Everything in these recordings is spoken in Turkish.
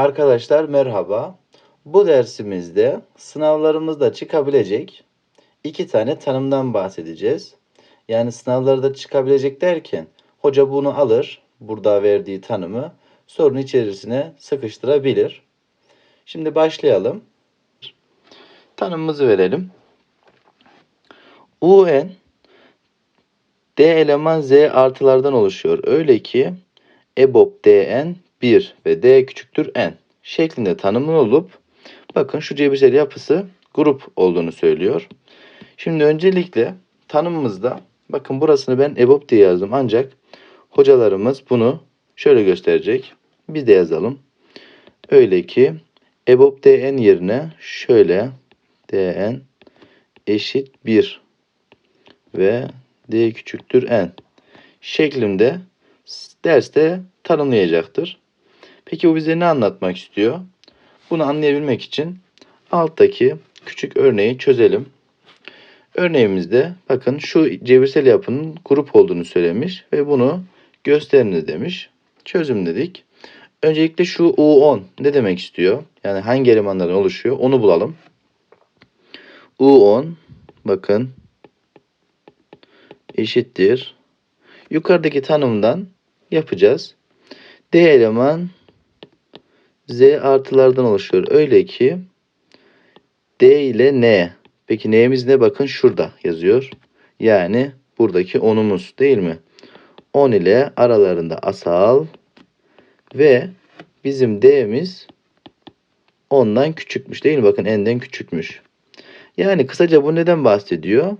Arkadaşlar merhaba. Bu dersimizde sınavlarımızda çıkabilecek iki tane tanımdan bahsedeceğiz. Yani sınavlarda çıkabilecek derken hoca bunu alır, burada verdiği tanımı sorunun içerisine sıkıştırabilir. Şimdi başlayalım. Tanımımızı verelim. UN D eleman Z artılardan oluşuyor. Öyle ki EBOB DN 1 ve D küçüktür N şeklinde tanımlı olup bakın şu cebirsel yapısı grup olduğunu söylüyor. Şimdi öncelikle tanımımızda bakın burasını ben EBOB diye yazdım ancak hocalarımız bunu şöyle gösterecek. Biz de yazalım. Öyle ki EBOB DN yerine şöyle DN eşit 1 ve D küçüktür N şeklinde derste tanımlayacaktır. Peki bu bize ne anlatmak istiyor? Bunu anlayabilmek için alttaki küçük örneği çözelim. Örneğimizde bakın şu cebirsel yapının grup olduğunu söylemiş ve bunu gösteriniz demiş. Çözüm dedik. Öncelikle şu U10 ne demek istiyor? Yani hangi elemanlardan oluşuyor? Onu bulalım. U10 bakın eşittir. Yukarıdaki tanımdan yapacağız. D eleman Z artılardan oluşuyor. Öyle ki D ile N. Peki N'miz ne? Bakın şurada yazıyor. Yani buradaki 10'umuz değil mi? 10 ile aralarında asal ve bizim D'miz ondan küçükmüş değil mi? Bakın n'den küçükmüş. Yani kısaca bu neden bahsediyor?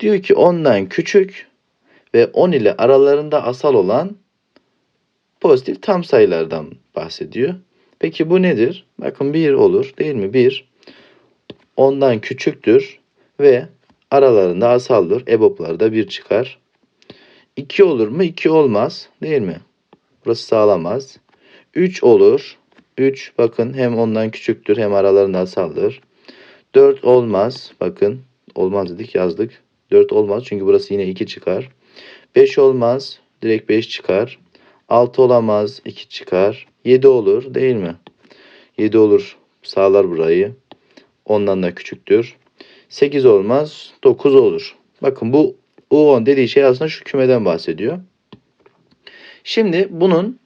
Diyor ki ondan küçük ve 10 ile aralarında asal olan pozitif tam sayılardan bahsediyor. Peki bu nedir? Bakın 1 olur değil mi? 1 ondan küçüktür ve aralarında asaldır. EBOB'larda 1 çıkar. 2 olur mu? 2 olmaz değil mi? Burası sağlamaz. 3 olur. 3 bakın hem ondan küçüktür hem aralarında asaldır. 4 olmaz. Bakın olmaz dedik yazdık. 4 olmaz çünkü burası yine 2 çıkar. 5 olmaz. Direkt 5 çıkar. 6 olamaz. 2 çıkar. 7 olur değil mi? 7 olur. Sağlar burayı. Ondan da küçüktür. 8 olmaz. 9 olur. Bakın bu U10 dediği şey aslında şu kümeden bahsediyor. Şimdi bunun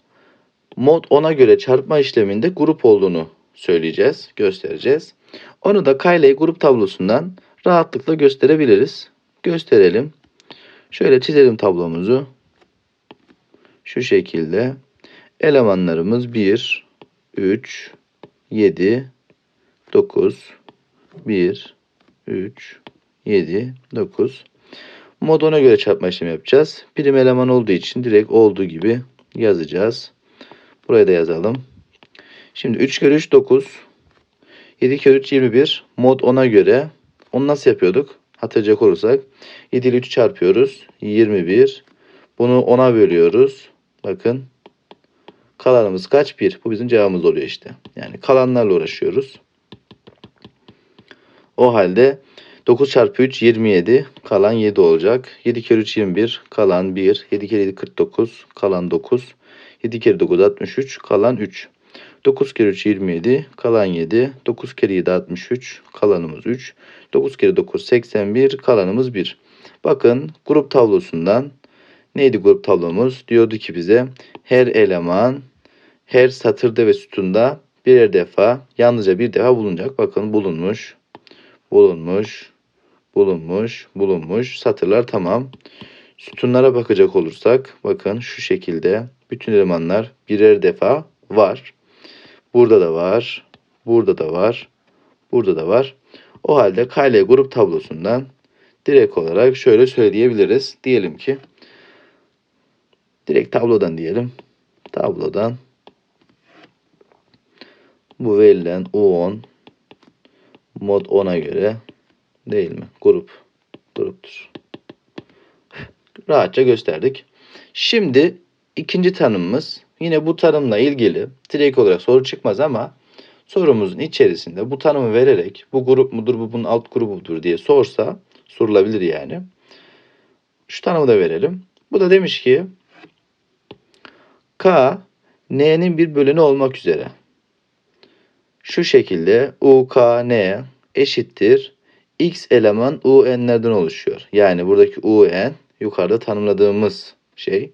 mod 10'a göre çarpma işleminde grup olduğunu söyleyeceğiz, göstereceğiz. Onu da Kayley grup tablosundan rahatlıkla gösterebiliriz. Gösterelim. Şöyle çizelim tablomuzu. Şu şekilde. Elemanlarımız 1, 3, 7, 9, 1, 3, 7, 9. Mod 10'a göre çarpma işlemi yapacağız. Birim eleman olduğu için direkt olduğu gibi yazacağız. Buraya da yazalım. Şimdi 3 kere 3 9. 7 kere 3 21. Mod 10'a göre. Onu nasıl yapıyorduk? Hatırlayacak olursak. 7 ile 3 çarpıyoruz. 21. Bunu 10'a bölüyoruz. Bakın. Kalanımız kaç? 1. Bu bizim cevabımız oluyor işte. Yani kalanlarla uğraşıyoruz. O halde 9 çarpı 3 27. Kalan 7 olacak. 7 kere 3 21. Kalan 1. 7 kere 7 49. Kalan 9. 7 kere 9 63. Kalan 3. 9 kere 3 27. Kalan 7. 9 kere 7 63. Kalanımız 3. 9 kere 9 81. Kalanımız 1. Bakın grup tablosundan neydi grup tablomuz? Diyordu ki bize her eleman her satırda ve sütunda birer defa yalnızca bir defa bulunacak. Bakın bulunmuş. Bulunmuş. Bulunmuş. Bulunmuş. Satırlar tamam. Sütunlara bakacak olursak bakın şu şekilde bütün elemanlar birer defa var. Burada da var. Burada da var. Burada da var. O halde Kale grup tablosundan direkt olarak şöyle söyleyebiliriz. Diyelim ki direkt tablodan diyelim. Tablodan bu verilen U10 mod 10'a göre değil mi? Grup. Gruptur. Rahatça gösterdik. Şimdi ikinci tanımımız yine bu tanımla ilgili direkt olarak soru çıkmaz ama sorumuzun içerisinde bu tanımı vererek bu grup mudur bu bunun alt grubudur diye sorsa sorulabilir yani. Şu tanımı da verelim. Bu da demiş ki K N'nin bir böleni olmak üzere. şu şekilde UKN eşittir x eleman UN'lerden oluşuyor. Yani buradaki UN yukarıda tanımladığımız şey.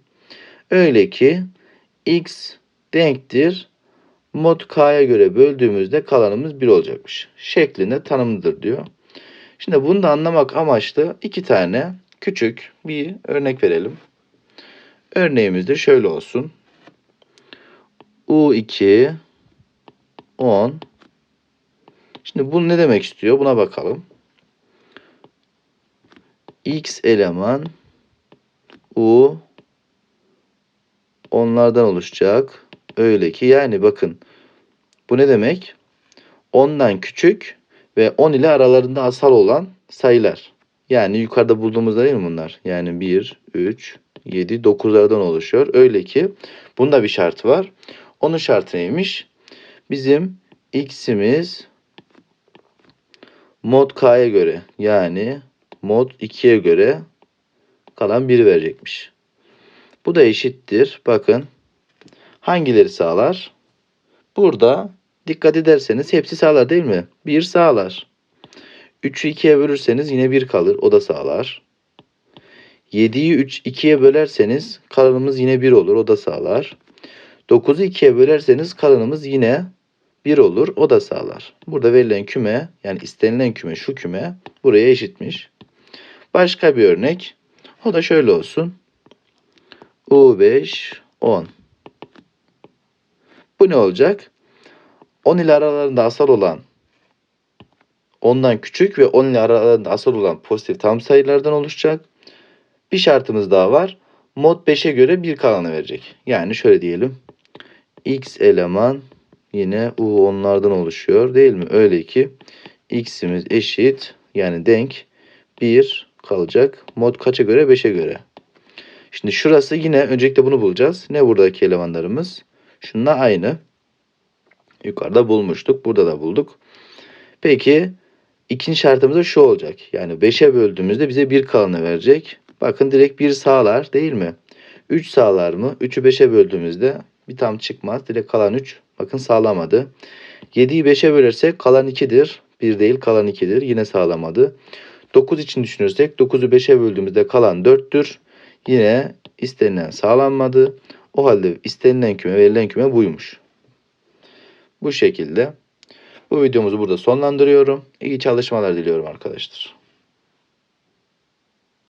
Öyle ki x denktir mod k'ya göre böldüğümüzde kalanımız 1 olacakmış. Şeklinde tanımlıdır diyor. Şimdi bunu da anlamak amaçlı iki tane küçük bir örnek verelim. Örneğimiz de şöyle olsun. U2 10 Şimdi bu ne demek istiyor? Buna bakalım. X eleman U onlardan oluşacak. Öyle ki yani bakın bu ne demek? 10'dan küçük ve 10 ile aralarında asal olan sayılar. Yani yukarıda bulduğumuzda değil mi bunlar? Yani 1, 3, 7, 9'lardan oluşuyor. Öyle ki bunda bir şartı var. Onun şartı neymiş? Bizim x'imiz mod k'ya göre yani mod 2'ye göre kalan 1 verecekmiş. Bu da eşittir. Bakın hangileri sağlar? Burada dikkat ederseniz hepsi sağlar değil mi? 1 sağlar. 3'ü 2'ye bölürseniz yine 1 kalır. O da sağlar. 7'yi 3 2'ye bölerseniz kalanımız yine 1 olur. O da sağlar. 9'u 2'ye bölerseniz kalanımız yine 1 olur. O da sağlar. Burada verilen küme yani istenilen küme şu küme buraya eşitmiş. Başka bir örnek. O da şöyle olsun. U5 10. Bu ne olacak? 10 ile aralarında asal olan ondan küçük ve 10 ile aralarında asal olan pozitif tam sayılardan oluşacak. Bir şartımız daha var. Mod 5'e göre bir kalanı verecek. Yani şöyle diyelim. X eleman yine U onlardan oluşuyor değil mi? Öyle ki x'imiz eşit yani denk 1 kalacak. Mod kaça göre? 5'e göre. Şimdi şurası yine öncelikle bunu bulacağız. Ne buradaki elemanlarımız? Şununla aynı. Yukarıda bulmuştuk. Burada da bulduk. Peki ikinci şartımız da şu olacak. Yani 5'e böldüğümüzde bize 1 kalanı verecek. Bakın direkt 1 sağlar değil mi? 3 sağlar mı? 3'ü 5'e böldüğümüzde bir tam çıkmaz. Direkt kalan 3. Bakın sağlamadı. 7'yi 5'e bölersek kalan 2'dir. 1 değil kalan 2'dir. Yine sağlamadı. 9 için düşünürsek 9'u 5'e böldüğümüzde kalan 4'tür. Yine istenilen sağlanmadı. O halde istenilen küme verilen küme buymuş. Bu şekilde. Bu videomuzu burada sonlandırıyorum. İyi çalışmalar diliyorum arkadaşlar.